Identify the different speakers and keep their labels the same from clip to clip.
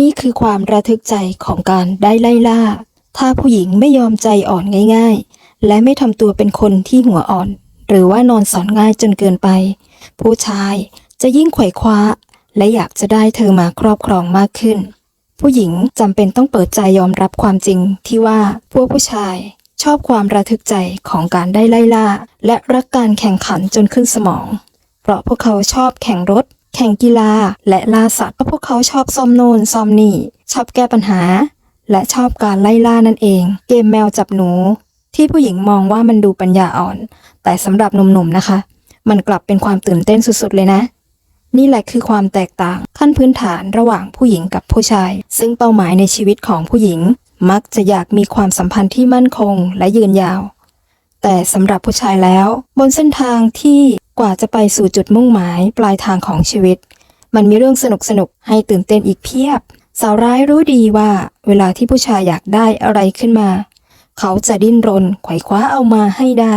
Speaker 1: นี่คือความระทึกใจของการได้ไล่ล่า ถ้าผู้หญิงไม่ยอมใจอ่อนง่าย ๆ และไม่ทำตัวเป็นคนที่หัวอ่อน หรือว่านอนสอนง่ายจนเกินไป ผู้ชายจะยิ่งไขว่คว้า และอยากจะได้เธอมาครอบครองมากขึ้น ผู้หญิงจำเป็นต้องเปิดใจยอมรับความจริงที่ว่าพวกผู้ชายชอบความระทึกใจของการได้ไล่ล่า และรักการแข่งขันจนขึ้นสมอง เพราะพวกเขาชอบแข่งรถ แข่งกีฬา และล่าสัตว์เพราะพวกเขาชอบซอมโนนซอมนี่ ชอบแก้ปัญหา และชอบการไล่ล่านั่นเอง เกมแมวจับหนู ที่ผู้หญิงมองว่ามันดูปัญญาอ่อน แต่สำหรับหนุ่มๆนะคะ มันกลับเป็นความตื่นเต้นสุดๆเลยนะ นี่แหละคือความแตกต่างขั้นพื้นฐานระหว่างผู้หญิงกับผู้ชาย ซึ่งเป้าหมายในชีวิตของผู้หญิง มักจะอยากมีความสัมพันธ์ที่มั่นคงและยืนยาวแต่สำหรับผู้ชายแล้ว บนเส้นทางที่ กว่าจะไปสู่จุดมุ่งหมายปลายทางของชีวิต มันมีเรื่องสนุกสนุกให้ตื่นเต้นอีกเพียบ สาวร้ายรู้ดีว่าเวลาที่ผู้ชายอยากได้อะไรขึ้นมา เขาจะดิ้นรนไขว่คว้าเอามาให้ได้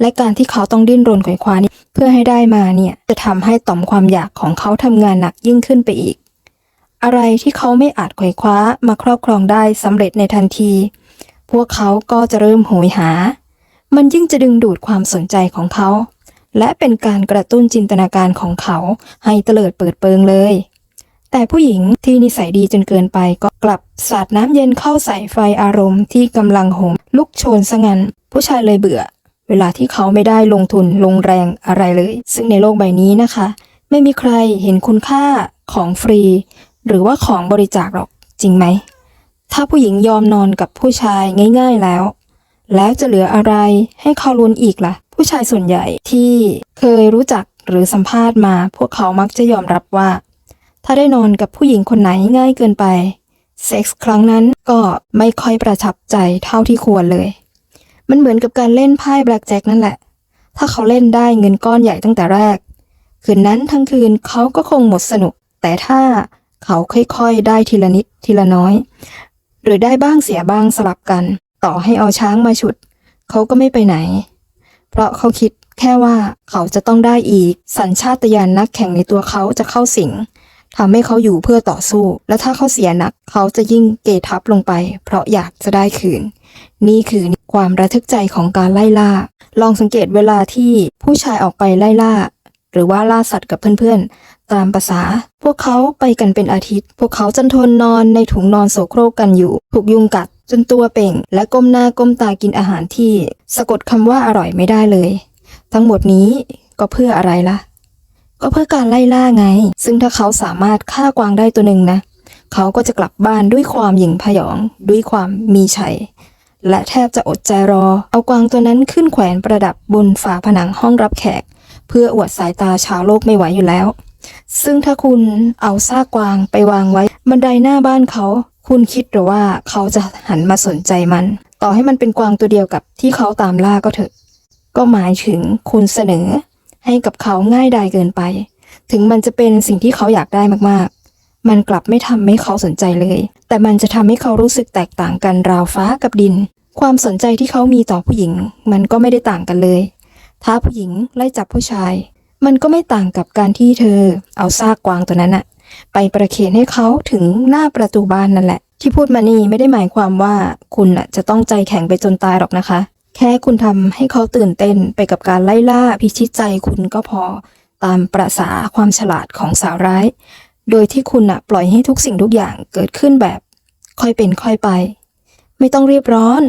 Speaker 1: และการที่เขาต้องดิ้นรนไขว่คว้านี่เพื่อให้ได้มาเนี่ยจะทำให้ต่อมความอยากของเขาทำงานหนักยิ่งขึ้นไปอีก อะไรที่เขาไม่อาจไขว่คว้ามาครอบครองได้สำเร็จในทันที พวกเขาก็จะเริ่มโหยหา มันยิ่งจะดึงดูดความสนใจของเขา และเป็นการกระตุ้นจินตนาการของเขาให้เตลิดเปิดเปิงเลย แต่ผู้หญิงที่นิสัยดีจนเกินไปก็กลับสาดน้ำเย็นเข้าใส่ไฟอารมณ์ที่กำลังโหมลุกโชนซะงั้น ผู้ชายเลยเบื่อ เวลาที่เขาไม่ได้ลงทุนลงแรงอะไรเลย ซึ่งในโลกใบนี้นะคะ ไม่มีใครเห็นคุณค่าของฟรี หรือว่าของบริจาคหรอกจริงไหม ถ้าผู้หญิงยอมนอนกับผู้ชายง่าย ๆแล้ว แล้วจะเหลืออะไรให้เขาลุ้นอีกล่ะ ผู้ชายส่วนใหญ่ที่เคยรู้จักหรือสัมภาษณ์มา พวกเขามักจะยอมรับว่า ถ้าได้นอนกับผู้หญิงคนไหนง่ายเกินไป เซ็กส์ครั้งนั้นก็ไม่ค่อยประทับใจเท่าที่ควรเลย มันเหมือนกับการเล่นไพ่แบล็กแจ็คนั่นแหละ ถ้าเขาเล่นได้เงินก้อนใหญ่ตั้งแต่แรก คืนนั้นทั้งคืนเขาก็คงหมดสนุก แต่ถ้าเขาค่อยๆ ได้ทีละนิดทีละน้อย หรือได้บ้างเสียบ้างสลับกัน ต่อให้เอาช้างมาฉุด เขาก็ไม่ไปไหน เพราะเขาคิดแค่ว่าเขาจะต้องได้อีก สัญชาตญาณนักแข่งในตัวเขาจะเข้าสิงทำให้เขาอยู่เพื่อต่อสู้ และถ้าเขาเสียหนักเขาจะยิ่งเกทับลงไป เพราะอยากจะได้คืน นี่คือความระทึกใจของการไล่ล่า ลองสังเกตเวลาที่ผู้ชายออกไปไล่ล่า หรือว่าล่าสัตว์กับเพื่อน ตามภาษา พวกเขาไปกันเป็นอาทิตย์ พวกเขาจนทนนอนในถุงนอนโสโครกกันอยู่ ถูกยุงกัดจนตัวเป่ง และก้มหน้าก้มตากินอาหารที่ สะกดคำว่าอร่อยไม่ได้เลย ทั้งหมดนี้ก็เพื่ออะไรล่ะ ก็เพื่อการไล่ล่าไง ซึ่งถ้าเขาสามารถฆ่ากวางได้ตัวหนึ่งนะ เขาก็จะกลับบ้านด้วยความหยิ่งพยอง ด้วยความมีชัย และแทบจะอดใจรอ เอากวางตัวนั้นขึ้นแขวนประดับบนฝาผนังห้องรับแขก เพื่ออวดสายตาชาวโลกไม่ไหวอยู่แล้ว ซึ่งถ้าคุณเอาซากกวางไปวางไว้ บันไดหน้าบ้านเขา คุณคิดหรือว่าเขาจะหันมาสนใจมัน ต่อให้มันเป็นกวางตัวเดียวกับที่เขาตามล่าก็เถอะ ก็หมายถึงคุณเสนอ ให้กับเขาง่ายดายเกินไป ถึงมันจะเป็นสิ่งที่เขาอยากได้มากๆ มันกลับไม่ทำให้เขาสนใจเลย แต่มันจะทำให้เขารู้สึกแตกต่างกันราวฟ้ากับดิน ความสนใจที่เขามีต่อผู้หญิง มันก็ไม่ได้ต่างกันเลย ถ้าผู้หญิงไล่จับผู้ชาย มันก็ไม่ต่างกับการที่เธอเอาซากกวางตัวนั้นอะไปประเคนให้เขาถึงหน้าประตูบ้านนั่นแหละ ที่พูดมานี่ไม่ได้หมายความว่าคุณอะจะต้องใจแข็งไปจนตายหรอกนะคะ แค่คุณทำให้เขาตื่นเต้นไปกับการไล่ล่าพิชิตใจคุณก็พอตามประษาความฉลาดของสาวร้าย โดยที่คุณอะปล่อยให้ทุกสิ่งทุกอย่างเกิดขึ้นแบบ ค่อยเป็นค่อยไป ไม่ต้องรีบร้อน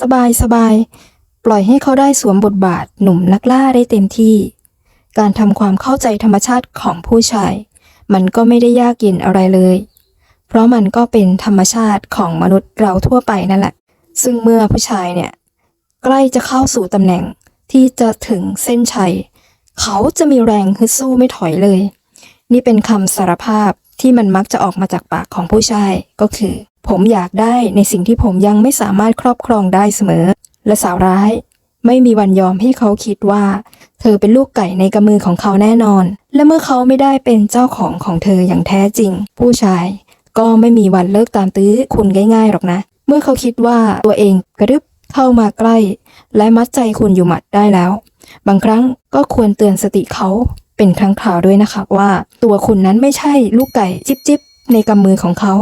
Speaker 1: สบายสบาย ปล่อยให้เขาได้สวมบทบาทหนุ่มนักล่าได้เต็มที่ การทำความเข้าใจธรรมชาติของผู้ชาย มันก็ไม่ได้ยากเย็นอะไรเลย เพราะมันก็เป็นธรรมชาติของมนุษย์เราทั่วไปนั่นแหละ ซึ่งเมื่อผู้ชายเนี่ย ใกล้จะเข้าสู่ตำแหน่งที่จะถึงเส้นชัย เขาจะมีแรงฮึดสู้ไม่ถอยเลย นี่เป็นคำสารภาพที่มันมักจะออกมาจากปากของผู้ชายก็คือ ผมอยากได้ในสิ่งที่ผมยังไม่สามารถครอบครองได้เสมอ และสาวร้าย ไม่มีวันยอมให้เขาคิดว่า เธอเป็นลูกไก่ในกำมือของเขาแน่นอน และเมื่อเขาไม่ได้เป็นเจ้าของของเธออย่างแท้จริง ผู้ชาย ก็ไม่มีวันเลิกตามตื้อคุณง่ายๆหรอกนะ เมื่อเขาคิดว่าตัวเองกระดึบเข้ามาใกล้ และมัดใจคุณอยู่หมัดได้แล้ว บางครั้งก็ควรเตือนสติเขาเป็นครั้งคราวด้วยนะคะว่า ตัวคุณนั้นไม่ใช่ลูกไก่จิบจิบๆในกำมือของเขา